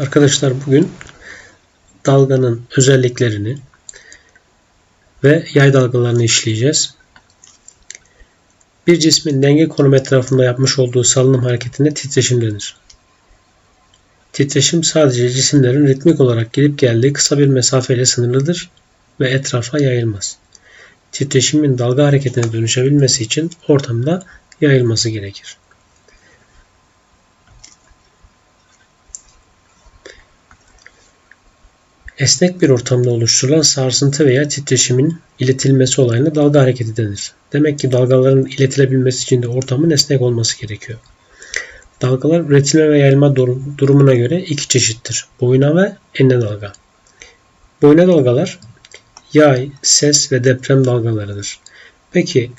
Arkadaşlar bugün dalganın özelliklerini ve yay dalgalarını işleyeceğiz. Bir cismin denge konumu etrafında yapmış olduğu salınım hareketine titreşim denir. Titreşim sadece cisimlerin ritmik olarak gelip geldiği kısa bir mesafeyle sınırlıdır ve etrafa yayılmaz. Titreşimin dalga hareketine dönüşebilmesi için ortamda yayılması gerekir. Esnek bir ortamda oluşturulan sarsıntı veya titreşimin iletilmesi olayına dalga hareketi denir. Demek ki dalgaların iletilebilmesi için de ortamın esnek olması gerekiyor. Dalgalar üretilme ve yayılma durumuna göre iki çeşittir. Boyuna ve enine dalga. Boyuna dalgalar yay, ses ve deprem dalgalarıdır. Peki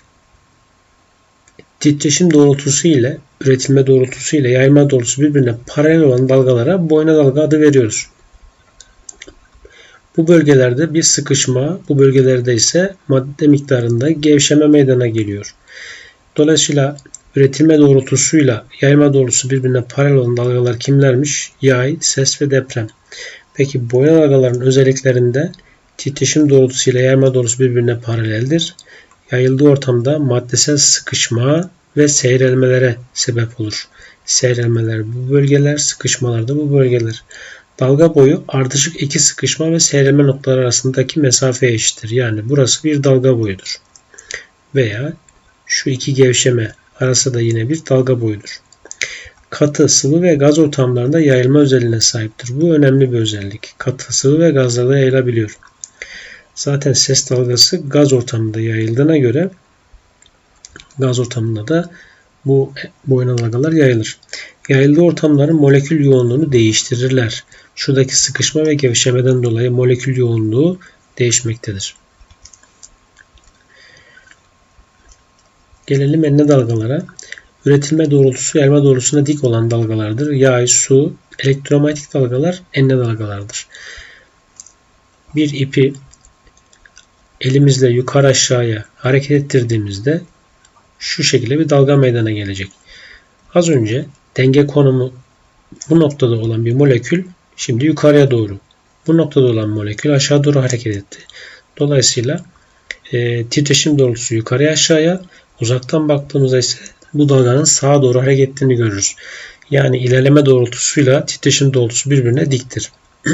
titreşim doğrultusu ile üretilme doğrultusu ile yayılma doğrultusu birbirine paralel olan dalgalara boyuna dalga adı veriyoruz. Bu bölgelerde bir sıkışma, bu bölgelerde ise madde miktarında gevşeme meydana geliyor. Dolayısıyla üretilme doğrultusuyla yayma doğrultusu birbirine paralel olan dalgalar kimlermiş? Yay, ses ve deprem. Peki boyun dalgaların özelliklerinde titreşim doğrultusu ile yayma doğrultusu birbirine paraleldir. Yayıldığı ortamda maddesel sıkışma ve seyrelmelere sebep olur. Seyrelmeler bu bölgeler, sıkışmalar da bu bölgeler. Dalga boyu ardışık iki sıkışma ve seyrelme noktaları arasındaki mesafeye eşittir. Yani burası bir dalga boyudur. Veya şu iki gevşeme arası da yine bir dalga boyudur. Katı, sıvı ve gaz ortamlarında yayılma özelliğine sahiptir. Bu önemli bir özellik. Katı, sıvı ve gazlarda yayılabiliyor. Zaten ses dalgası gaz ortamında yayıldığına göre gaz ortamında da bu boyuna dalgalar yayılır. Yayıldığı ortamların molekül yoğunluğunu değiştirirler. Şuradaki sıkışma ve gevşemeden dolayı molekül yoğunluğu değişmektedir. Gelelim enine dalgalara. Üretilme doğrultusu yayılma doğrultusuna dik olan dalgalardır. Yağ, su, elektromanyetik dalgalar enine dalgalardır. Bir ipi elimizle yukarı aşağıya hareket ettirdiğimizde şu şekilde bir dalga meydana gelecek. Az önce denge konumu bu noktada olan bir molekül şimdi yukarıya doğru. Bu noktada olan molekül aşağı doğru hareket etti. Dolayısıyla e, titreşim doğrultusu yukarıya aşağıya uzaktan baktığımızda ise bu dalganın sağa doğru hareket ettiğini görürüz. Yani ilerleme doğrultusuyla titreşim doğrultusu birbirine diktir.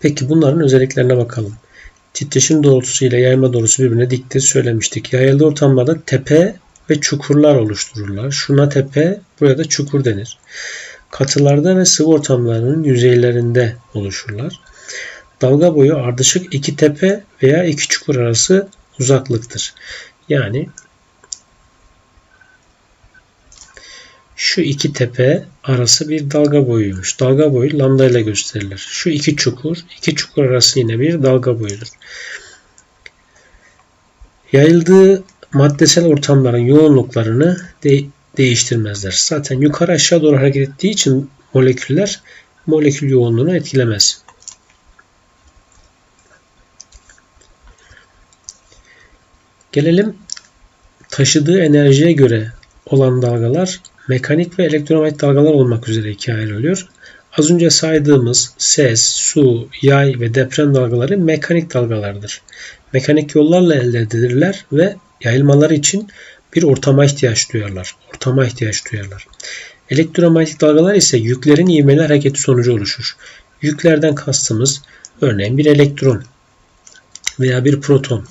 Peki bunların özelliklerine bakalım. Titreşim doğrultusu ile yayma doğrultusu birbirine diktir söylemiştik. Yayıldığı ortamlarda tepe ve çukurlar oluştururlar. Şuna tepe, buraya da çukur denir. Katılarda ve sıvı ortamlarının yüzeylerinde oluşurlar. Dalga boyu ardışık iki tepe veya iki çukur arası uzaklıktır. Yani şu iki tepe arası bir dalga boyuymuş. Dalga boyu lambda ile gösterilir. Şu iki çukur, iki çukur arası yine bir dalga boyudur. Yayıldığı maddesel ortamların yoğunluklarını de değiştirmezler. Zaten yukarı aşağı doğru hareket ettiği için moleküller molekül yoğunluğunu etkilemez. Gelelim taşıdığı enerjiye göre olan dalgalar mekanik ve elektromanyetik dalgalar olmak üzere ikiye ayrılıyor. Az önce saydığımız ses, su, yay ve deprem dalgaları mekanik dalgalardır. Mekanik yollarla elde edilirler ve yayılmaları için bir ortama ihtiyaç duyarlar. Ortama ihtiyaç duyarlar. Elektromanyetik dalgalar ise yüklerin ivmeli hareketi sonucu oluşur. Yüklerden kastımız örneğin bir elektron veya bir proton.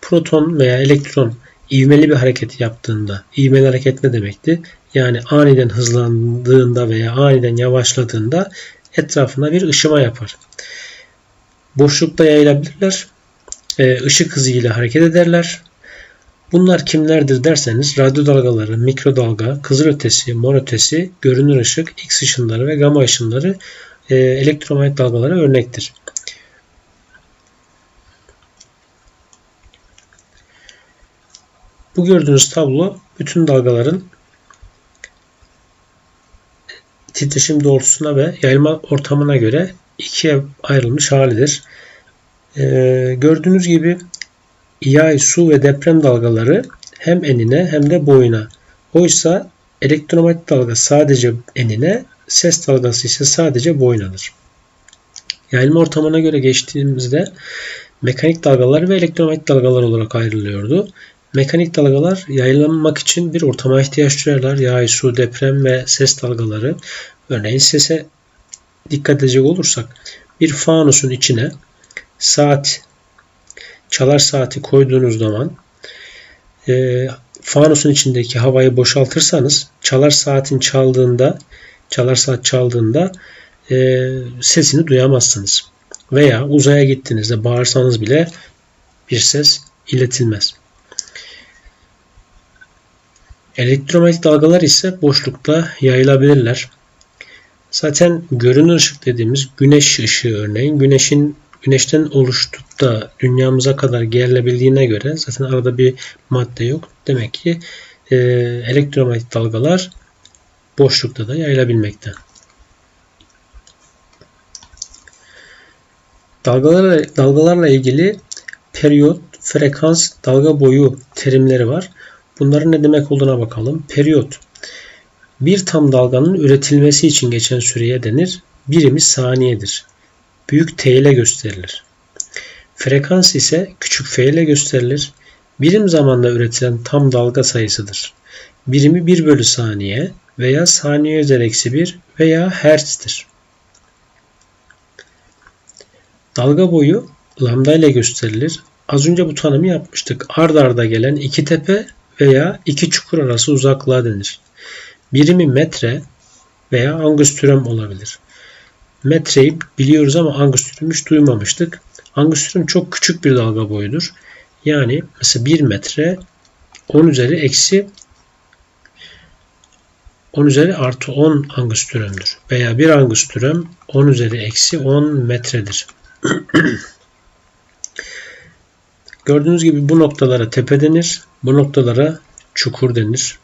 Proton veya elektron ivmeli bir hareket yaptığında, ivmeli hareket ne demekti? Yani aniden hızlandığında veya aniden yavaşladığında etrafına bir ışıma yapar. Boşlukta yayılabilirler. Işık hızıyla hareket ederler. Bunlar kimlerdir derseniz radyo dalgaları, mikrodalga, kızılötesi, morötesi, görünür ışık, X ışınları ve gamma ışınları e, elektromanyetik dalgalara örnektir. Bu gördüğünüz tablo bütün dalgaların titreşim doğrultusuna ve yayılma ortamına göre ikiye ayrılmış halidir. Ee, gördüğünüz gibi yay, su ve deprem dalgaları hem enine hem de boyuna. Oysa elektromanyetik dalga sadece enine, ses dalgası ise sadece boynadır. Yayılma ortamına göre geçtiğimizde mekanik dalgalar ve elektromanyetik dalgalar olarak ayrılıyordu. Mekanik dalgalar yayılanmak için bir ortama ihtiyaç duyarlar. Yağ, su, deprem ve ses dalgaları. Örneğin sese dikkat edecek olursak bir fanusun içine saat çalar saati koyduğunuz zaman e, fanusun içindeki havayı boşaltırsanız çalar saatin çaldığında çalar saat çaldığında e, sesini duyamazsınız. Veya uzaya gittiğinizde bağırsanız bile bir ses iletilmez. Elektromanyetik dalgalar ise boşlukta yayılabilirler. Zaten görünür ışık dediğimiz güneş ışığı örneğin güneşin güneşten oluştup da dünyamıza kadar gerilebildiğine göre zaten arada bir madde yok. Demek ki e, elektromanyetik dalgalar boşlukta da yayılabilmekte. Dalgalarla, dalgalarla ilgili periyot, frekans, dalga boyu terimleri var. Bunların ne demek olduğuna bakalım. Periyot bir tam dalganın üretilmesi için geçen süreye denir. Birimi saniyedir. Büyük T ile gösterilir. Frekans ise küçük f ile gösterilir. Birim zamanda üretilen tam dalga sayısıdır. Birimi 1 bölü saniye veya saniye özel eksi 1 veya hertz'tir. Dalga boyu lambda ile gösterilir. Az önce bu tanımı yapmıştık. Ard arda gelen iki tepe veya iki çukur arası uzaklığa denir. Birimi metre veya angstrom olabilir. Metreyi biliyoruz ama angstrom hiç duymamıştık. Angstrom çok küçük bir dalga boyudur. Yani mesela 1 metre 10 üzeri eksi 10 üzeri artı 10 angströmdür. Veya 1 angström 10 üzeri eksi 10 metredir. Gördüğünüz gibi bu noktalara tepe denir. Bu noktalara çukur denir.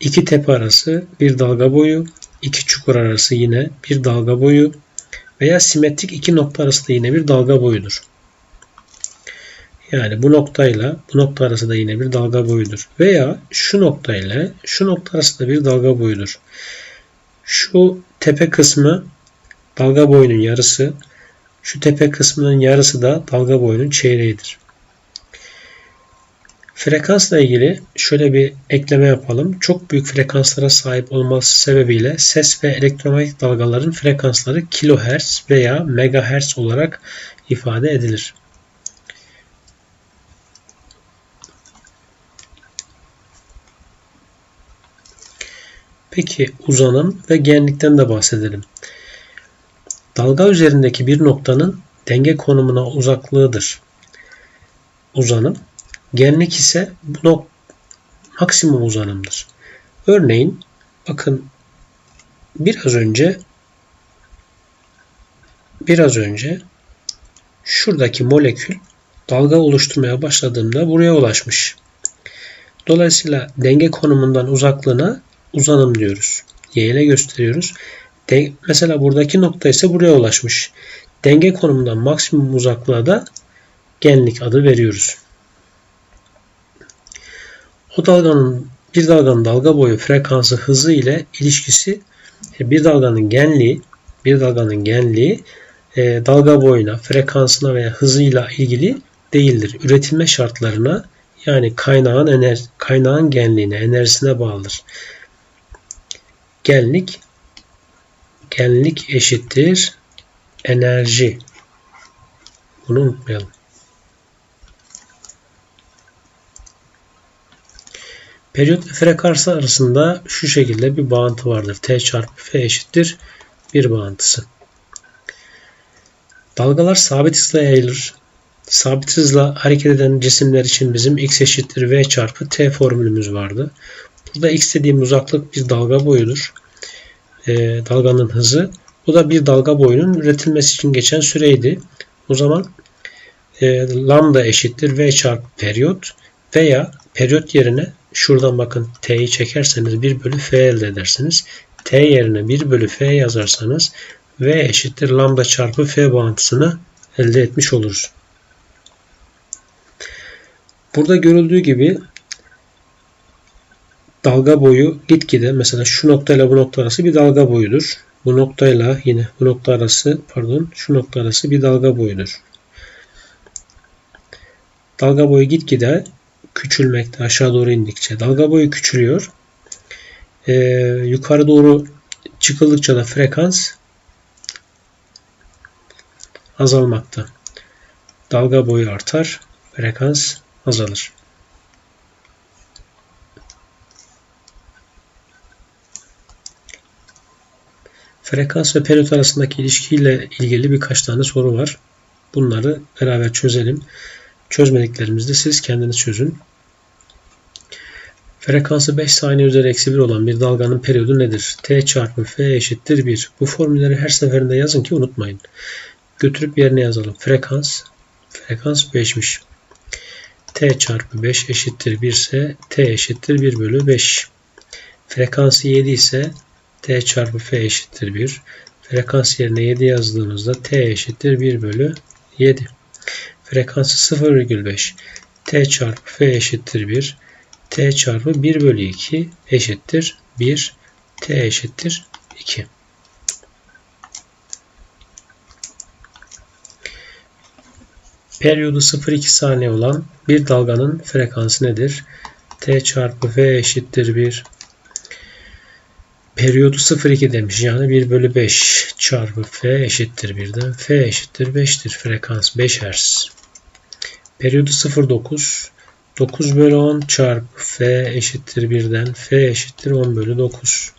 İki tepe arası bir dalga boyu, iki çukur arası yine bir dalga boyu veya simetrik iki nokta arası da yine bir dalga boyudur. Yani bu noktayla bu nokta arası da yine bir dalga boyudur. Veya şu noktayla şu nokta arası da bir dalga boyudur. Şu tepe kısmı dalga boyunun yarısı, şu tepe kısmının yarısı da dalga boyunun çeyreğidir. Frekansla ilgili şöyle bir ekleme yapalım. Çok büyük frekanslara sahip olması sebebiyle ses ve elektromanyetik dalgaların frekansları kilohertz veya megahertz olarak ifade edilir. Peki uzanım ve genlikten de bahsedelim. Dalga üzerindeki bir noktanın denge konumuna uzaklığıdır. Uzanım Genlik ise bu nok maksimum uzanımdır. Örneğin bakın biraz önce biraz önce şuradaki molekül dalga oluşturmaya başladığında buraya ulaşmış. Dolayısıyla denge konumundan uzaklığına uzanım diyoruz. Y ile gösteriyoruz. De mesela buradaki nokta ise buraya ulaşmış. Denge konumundan maksimum uzaklığa da genlik adı veriyoruz. O dalganın bir dalganın dalga boyu frekansı hızı ile ilişkisi e, bir dalganın genliği bir dalganın genliği e, dalga boyuna, frekansına veya hızıyla ilgili değildir. Üretilme şartlarına yani kaynağın ener kaynağın genliğine, enerjisine bağlıdır. Genlik genlik eşittir enerji. Bunu unutmayalım. Periyot ve frekans arasında şu şekilde bir bağıntı vardır. T çarpı F eşittir bir bağıntısı. Dalgalar sabit hızla yayılır. Sabit hızla hareket eden cisimler için bizim x eşittir v çarpı t formülümüz vardı. Burada x dediğim uzaklık bir dalga boyudur. E, dalganın hızı. Bu da bir dalga boyunun üretilmesi için geçen süreydi. O zaman e, lambda eşittir v çarpı periyot veya periyot yerine Şuradan bakın t'yi çekerseniz 1 bölü f elde edersiniz. t yerine 1 bölü f yazarsanız v eşittir lambda çarpı f bağıntısını elde etmiş oluruz. Burada görüldüğü gibi dalga boyu gitgide mesela şu noktayla bu nokta arası bir dalga boyudur. Bu noktayla yine bu nokta arası pardon şu nokta arası bir dalga boyudur. Dalga boyu gitgide küçülmekte aşağı doğru indikçe. Dalga boyu küçülüyor. Ee, yukarı doğru çıkıldıkça da frekans azalmakta. Dalga boyu artar, frekans azalır. Frekans ve periyot arasındaki ilişkiyle ilgili birkaç tane soru var. Bunları beraber çözelim. Çözmediklerimizde siz kendiniz çözün. Frekansı 5 saniye üzeri eksi 1 olan bir dalganın periyodu nedir? T çarpı F eşittir 1. Bu formülleri her seferinde yazın ki unutmayın. Götürüp yerine yazalım. Frekans frekans 5'miş. T çarpı 5 eşittir 1 ise T eşittir 1 bölü 5. Frekansı 7 ise T çarpı F eşittir 1. Frekans yerine 7 yazdığımızda T eşittir 1 bölü 7. Frekansı 0,5. T çarpı F eşittir 1. T çarpı 1 bölü 2 eşittir 1. T eşittir 2. Periyodu 0,2 saniye olan bir dalganın frekansı nedir? T çarpı F eşittir 1. Periyodu 0,2 demiş. Yani 1 bölü 5 çarpı F eşittir 1'den. F eşittir 5'tir. Frekans 5 Hz. Periyodu 0,9. 9 bölü 10 çarpı F eşittir 1'den. F eşittir 10 bölü 9.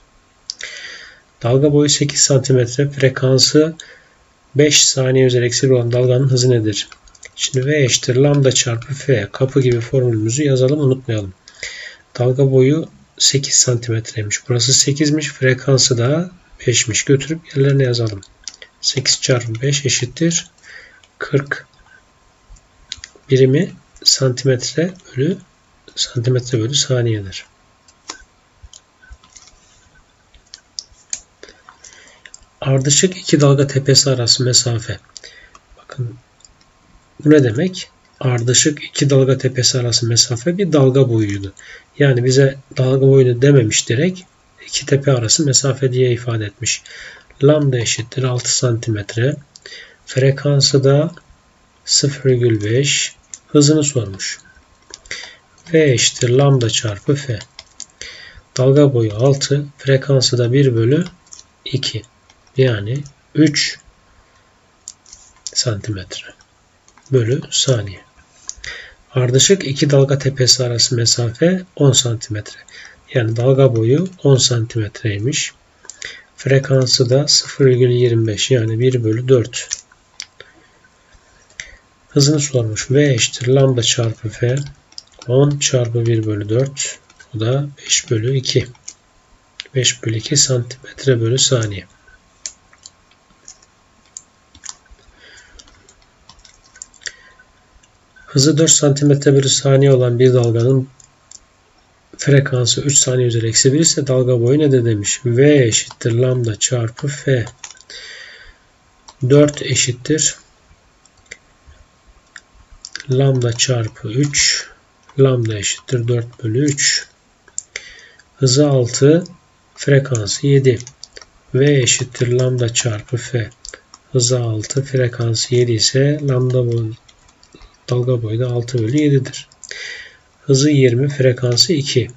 Dalga boyu 8 cm. Frekansı 5 saniye üzeri eksi olan dalganın hızı nedir? Şimdi V eşittir lambda çarpı F. Kapı gibi formülümüzü yazalım unutmayalım. Dalga boyu 8 santimetreymiş. Burası 8'miş. Frekansı da 5'miş. Götürüp yerlerine yazalım. 8 çarpı 5 eşittir 40 birimi santimetre bölü santimetre bölü saniyedir. Ardışık iki dalga tepesi arası mesafe. Bakın bu ne demek? Ardışık iki dalga tepesi arası mesafe bir dalga boyuydu. Yani bize dalga boyunu dememiş direkt iki tepe arası mesafe diye ifade etmiş. Lambda eşittir 6 santimetre. Frekansı da 0,5 hızını sormuş. V eşittir lambda çarpı F. Dalga boyu 6, frekansı da 1 bölü 2. Yani 3 santimetre bölü saniye. Ardışık iki dalga tepesi arası mesafe 10 santimetre. Yani dalga boyu 10 santimetreymiş. Frekansı da 0,25 yani 1 bölü 4 Hızını sormuş. V eşittir lambda çarpı F 10 çarpı 1 bölü 4 o da 5 bölü 2 5 bölü 2 santimetre bölü saniye. Hızı 4 santimetre bölü saniye olan bir dalganın frekansı 3 saniye üzeri eksi 1 ise dalga boyu ne de demiş? V eşittir lambda çarpı F. 4 eşittir lambda çarpı 3 lambda eşittir 4 bölü 3 hızı 6 frekansı 7 v eşittir lambda çarpı f. Hızı 6 frekansı 7 ise lambda boyu, dalga boyu da 6 bölü 7'dir. Hızı 20 frekansı 2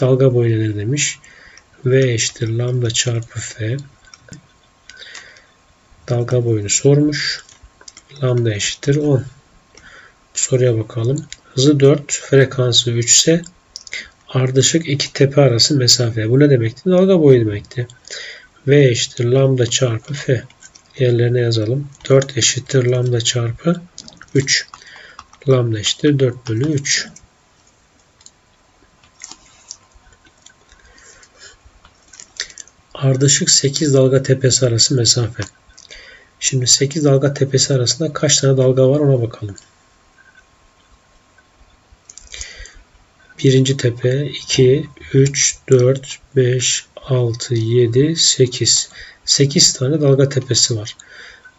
dalga boyu nedir demiş. V eşittir lambda çarpı f dalga boyunu sormuş. Lambda eşittir 10 soruya bakalım. Hızı 4, frekansı 3 ise ardışık iki tepe arası mesafe. Bu ne demekti? Dalga boyu demekti. V eşittir lambda çarpı F. Yerlerine yazalım. 4 eşittir lambda çarpı 3. Lambda eşittir 4 bölü 3. Ardışık 8 dalga tepesi arası mesafe. Şimdi 8 dalga tepesi arasında kaç tane dalga var ona bakalım. Birinci tepe 2, 3, 4, 5, 6, 7, 8. 8 tane dalga tepesi var.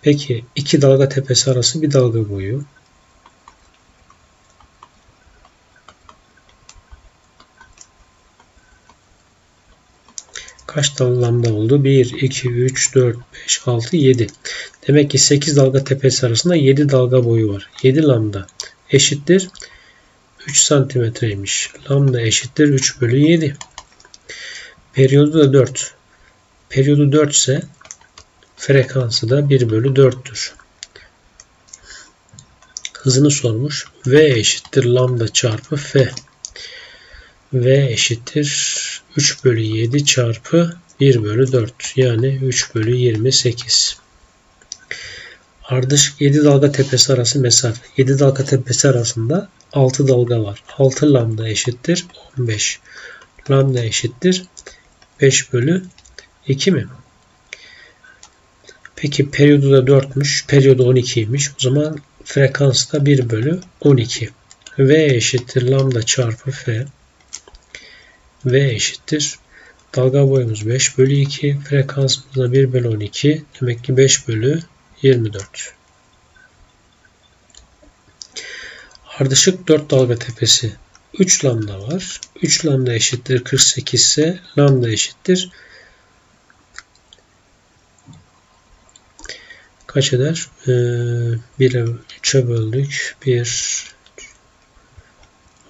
Peki iki dalga tepesi arası bir dalga boyu. Kaç tane lambda oldu? 1, 2, 3, 4, 5, 6, 7. Demek ki 8 dalga tepesi arasında 7 dalga boyu var. 7 lambda eşittir 3 santimetreymiş. Lambda eşittir 3 bölü 7. Periyodu da 4. Periyodu 4 ise frekansı da 1 bölü 4'tür. Hızını sormuş. V eşittir lambda çarpı F. V eşittir 3 bölü 7 çarpı 1 bölü 4. Yani 3 bölü 28. Ardışık 7 dalga tepesi arası mesafe. 7 dalga tepesi arasında 6 dalga var. 6 lambda eşittir 15. Lambda eşittir 5 bölü 2 mi? Peki periyodu da 4'müş. Periyodu 12'ymiş. O zaman frekans da 1 bölü 12. V eşittir lambda çarpı F. V eşittir. Dalga boyumuz 5 bölü 2. Frekansımız da 1 bölü 12. Demek ki 5 bölü 24. Ardışık 4 dalga tepesi. 3 lambda var. 3 lambda eşittir 48 ise lambda eşittir kaç eder? Ee, 1'e 3'e böldük. 1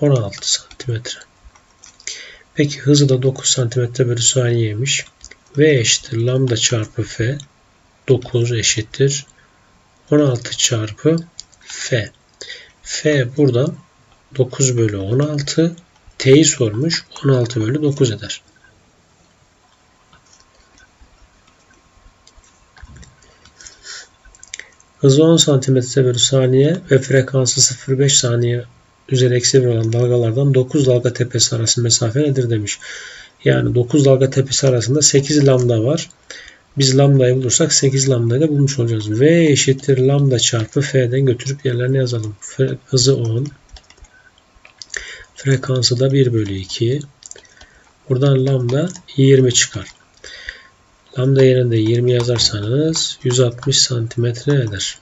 16 santimetre. Peki hızı da 9 santimetre bölü saniyeymiş. V eşittir lambda çarpı F. 9 eşittir 16 çarpı F. F burada 9 bölü 16. T'yi sormuş. 16 bölü 9 eder. Hızı 10 cm bölü saniye ve frekansı 0,5 saniye üzeri eksi 1 olan dalgalardan 9 dalga tepesi arası mesafe nedir demiş. Yani 9 dalga tepesi arasında 8 lambda var. Biz lambdayı bulursak 8 lambdayı da bulmuş olacağız. V eşittir lambda çarpı F'den götürüp yerlerine yazalım. Hızı 10. Frekansı da 1 bölü 2. Buradan lambda 20 çıkar. Lambda yerinde 20 yazarsanız 160 santimetre eder.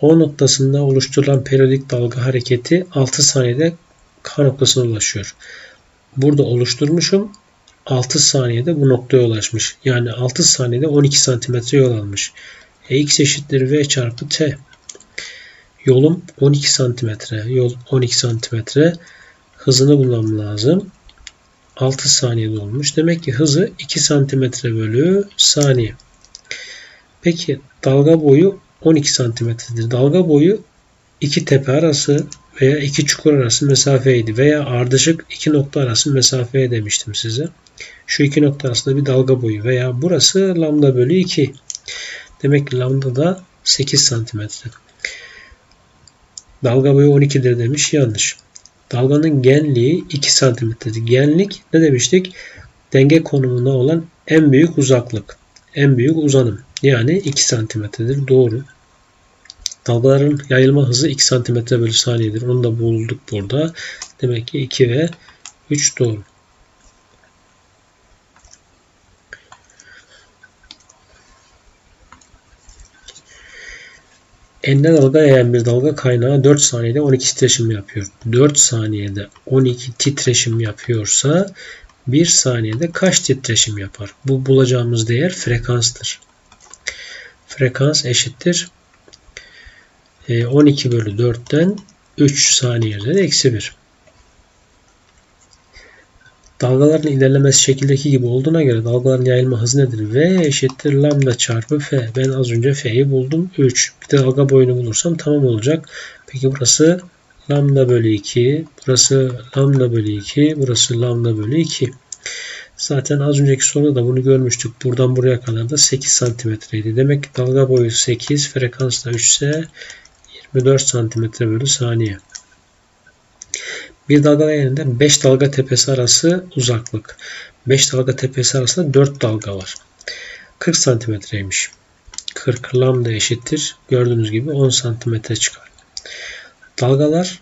O noktasında oluşturulan periyodik dalga hareketi 6 saniyede K noktasına ulaşıyor. Burada oluşturmuşum. 6 saniyede bu noktaya ulaşmış. Yani 6 saniyede 12 santimetre yol almış. E, x eşittir v çarpı t. Yolum 12 santimetre. Yol 12 santimetre. Hızını bulmam lazım. 6 saniyede olmuş. Demek ki hızı 2 santimetre bölü saniye. Peki dalga boyu 12 santimetredir. Dalga boyu iki tepe arası veya iki çukur arası mesafeydi veya ardışık iki nokta arası mesafeye demiştim size. Şu iki nokta arasında bir dalga boyu veya burası lambda bölü 2. Demek ki lambda da 8 santimetre. Dalga boyu 12'dir demiş. Yanlış. Dalganın genliği 2 santimetredir. Genlik ne demiştik? Denge konumuna olan en büyük uzaklık. En büyük uzanım. Yani 2 santimetredir. Doğru. Dalgaların yayılma hızı 2 santimetre bölü saniyedir. Onu da bulduk burada. Demek ki 2 ve 3 doğru. Enine dalga yayan bir dalga kaynağı 4 saniyede 12 titreşim yapıyor. 4 saniyede 12 titreşim yapıyorsa 1 saniyede kaç titreşim yapar? Bu bulacağımız değer frekanstır. Frekans eşittir 12 e, bölü 4'ten 3 saniye üzeri eksi 1. Dalgaların ilerlemesi şekildeki gibi olduğuna göre dalgaların yayılma hızı nedir? V eşittir lambda çarpı F. Ben az önce F'yi buldum. 3. Bir de dalga boyunu bulursam tamam olacak. Peki burası lambda bölü 2. Burası lambda bölü 2. Burası lambda bölü 2. Zaten az önceki soruda da bunu görmüştük. Buradan buraya kadar da 8 santimetreydi. Demek ki dalga boyu 8, frekans da 3 ise 24 santimetre bölü saniye. Bir dalga yerinde 5 dalga tepesi arası uzaklık. 5 dalga tepesi arasında 4 dalga var. 40 santimetreymiş. 40 lambda eşittir. Gördüğünüz gibi 10 santimetre çıkar. Dalgalar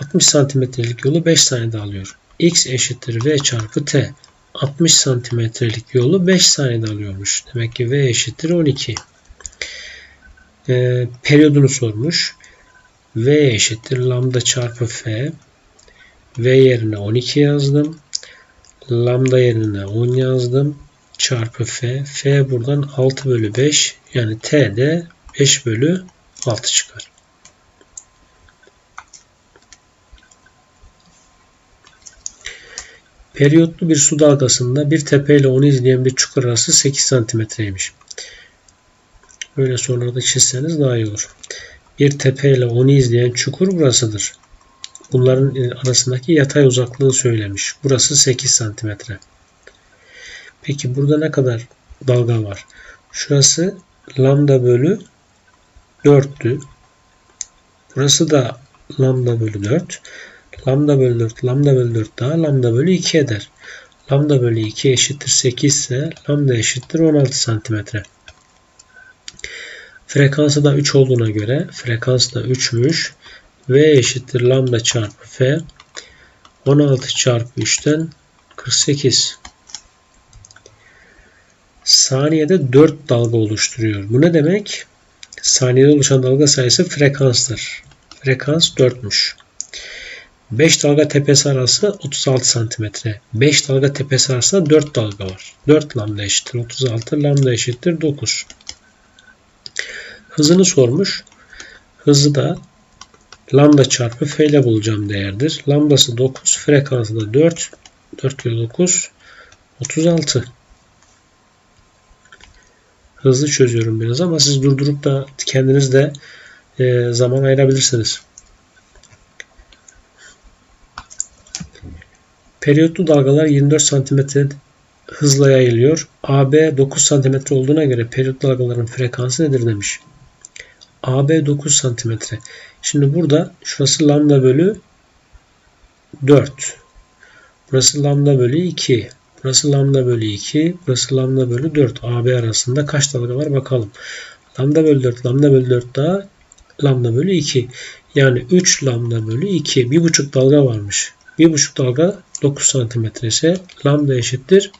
60 santimetrelik yolu 5 saniyede alıyor. X eşittir V çarpı T. 60 santimetrelik yolu 5 saniyede alıyormuş. Demek ki V eşittir 12. Ee, periyodunu sormuş. V eşittir lambda çarpı F. V yerine 12 yazdım. Lambda yerine 10 yazdım. Çarpı F. F buradan 6 bölü 5. Yani T de 5 bölü 6 çıkar. Periyotlu bir su dalgasında bir tepe ile onu izleyen bir çukur arası 8 santimetreymiş. Böyle sorularda çizseniz daha iyi olur. Bir tepe ile onu izleyen çukur burasıdır. Bunların e, arasındaki yatay uzaklığı söylemiş. Burası 8 santimetre. Peki burada ne kadar dalga var? Şurası lambda bölü 4'tü. Burası da lambda bölü 4. Lambda bölü 4, lambda bölü 4 daha lambda bölü 2 eder. Lambda bölü 2 eşittir 8 ise lambda eşittir 16 santimetre. Frekansı da 3 olduğuna göre frekans da 3'müş. V eşittir lambda çarpı F. 16 çarpı 3'ten 48. Saniyede 4 dalga oluşturuyor. Bu ne demek? Saniyede oluşan dalga sayısı frekanstır. Frekans 4'müş. 5 dalga tepesi arası 36 santimetre. 5 dalga tepesi arasında 4 dalga var. 4 lambda eşittir 36, lambda eşittir 9. Hızını sormuş. Hızı da lambda çarpı f ile bulacağım değerdir. Lambdası 9, frekansı da 4. 4 kere 9, 36. Hızlı çözüyorum biraz ama siz durdurup da kendiniz de e, zaman ayırabilirsiniz. Periyotlu dalgalar 24 cm hızla yayılıyor. AB 9 cm olduğuna göre periyotlu dalgaların frekansı nedir demiş. AB 9 cm. Şimdi burada şurası lambda bölü 4. Burası lambda bölü 2. Burası lambda bölü 2. Burası lambda bölü 4. AB arasında kaç dalga var bakalım. Lambda bölü 4. Lambda bölü 4 daha lambda bölü 2. Yani 3 lambda bölü 2. 1,5 dalga varmış. 1,5 dalga 9 cm ise lambda eşittir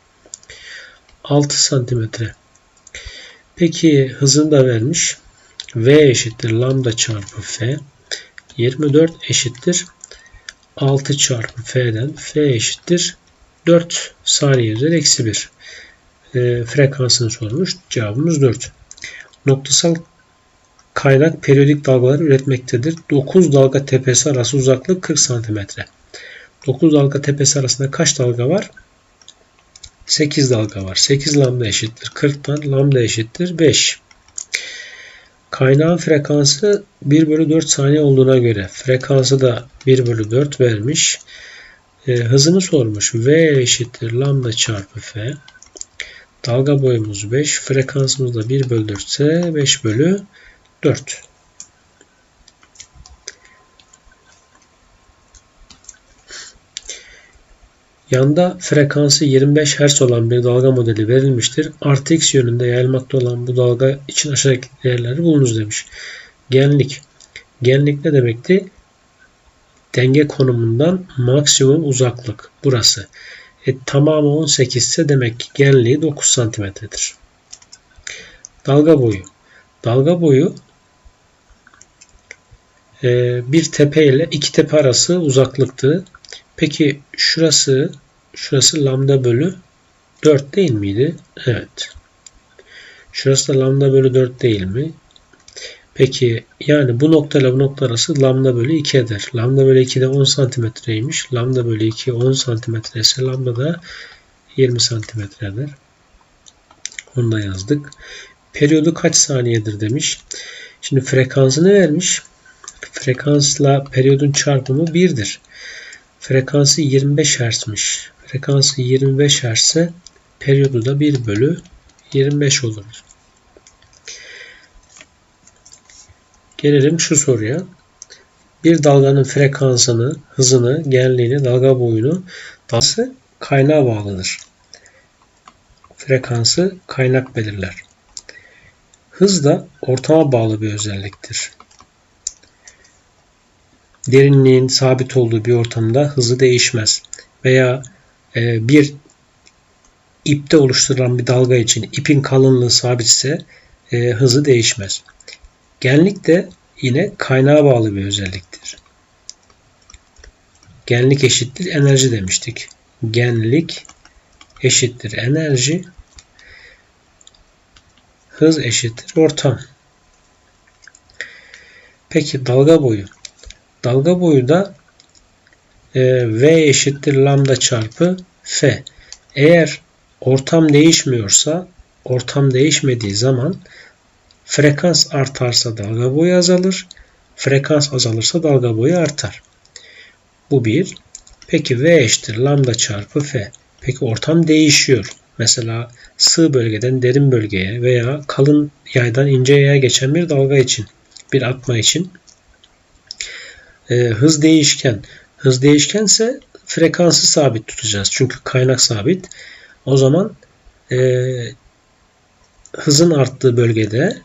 6 cm. Peki hızını da vermiş. V eşittir lambda çarpı F. 24 eşittir 6 çarpı F'den F eşittir 4 saniye üzeri eksi 1. E, frekansını sormuş. Cevabımız 4. Noktasal kaynak periyodik dalgalar üretmektedir. 9 dalga tepesi arası uzaklık 40 cm. 9 dalga tepesi arasında kaç dalga var? 8 dalga var. 8 lambda eşittir 40'tan lambda eşittir 5. Kaynağın frekansı 1 bölü 4 saniye olduğuna göre frekansı da 1 bölü 4 vermiş. E, hızını sormuş. V eşittir lambda çarpı F. Dalga boyumuz 5. Frekansımız da 1 bölü 4 ise 5 bölü 4. Yanda frekansı 25 Hz olan bir dalga modeli verilmiştir. Artı x yönünde yayılmakta olan bu dalga için aşağıdaki değerleri bulunuz demiş. Genlik. Genlik ne demekti? Denge konumundan maksimum uzaklık. Burası. E, tamamı 18 ise demek ki genliği 9 santimetredir. Dalga boyu. Dalga boyu e, bir tepe ile iki tepe arası uzaklıktı. Peki şurası şurası lambda bölü 4 değil miydi? Evet. Şurası da lambda bölü 4 değil mi? Peki yani bu nokta ile bu nokta arası lambda bölü 2 eder. Lambda bölü 2 de 10 santimetreymiş. Lambda bölü 2 10 santimetre ise lambda da 20 santimetre eder. Onu da yazdık. Periyodu kaç saniyedir demiş. Şimdi frekansını vermiş. Frekansla periyodun çarpımı 1'dir. Frekansı 25 Hz'miş. Frekansı 25 Hz ise periyodu da 1 bölü 25 olur. Gelelim şu soruya. Bir dalganın frekansını, hızını, genliğini, dalga boyunu dalgası kaynağa bağlıdır. Frekansı kaynak belirler. Hız da ortama bağlı bir özelliktir derinliğin sabit olduğu bir ortamda hızı değişmez. Veya e, bir ipte oluşturulan bir dalga için ipin kalınlığı sabitse e, hızı değişmez. Genlik de yine kaynağa bağlı bir özelliktir. Genlik eşittir enerji demiştik. Genlik eşittir enerji. Hız eşittir ortam. Peki dalga boyu. Dalga boyu da e, V eşittir lambda çarpı F. Eğer ortam değişmiyorsa ortam değişmediği zaman frekans artarsa dalga boyu azalır. Frekans azalırsa dalga boyu artar. Bu bir. Peki V eşittir lambda çarpı F. Peki ortam değişiyor. Mesela sığ bölgeden derin bölgeye veya kalın yaydan ince yaya geçen bir dalga için, bir akma için e, hız değişken. Hız değişkense frekansı sabit tutacağız. Çünkü kaynak sabit. O zaman e, hızın arttığı bölgede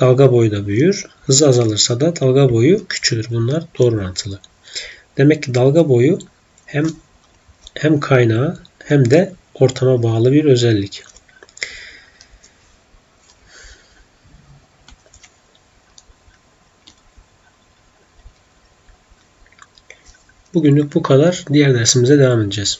dalga boyu da büyür. Hız azalırsa da dalga boyu küçülür. Bunlar doğru orantılı. Demek ki dalga boyu hem hem kaynağı hem de ortama bağlı bir özellik. Bugünlük bu kadar. Diğer dersimize devam edeceğiz.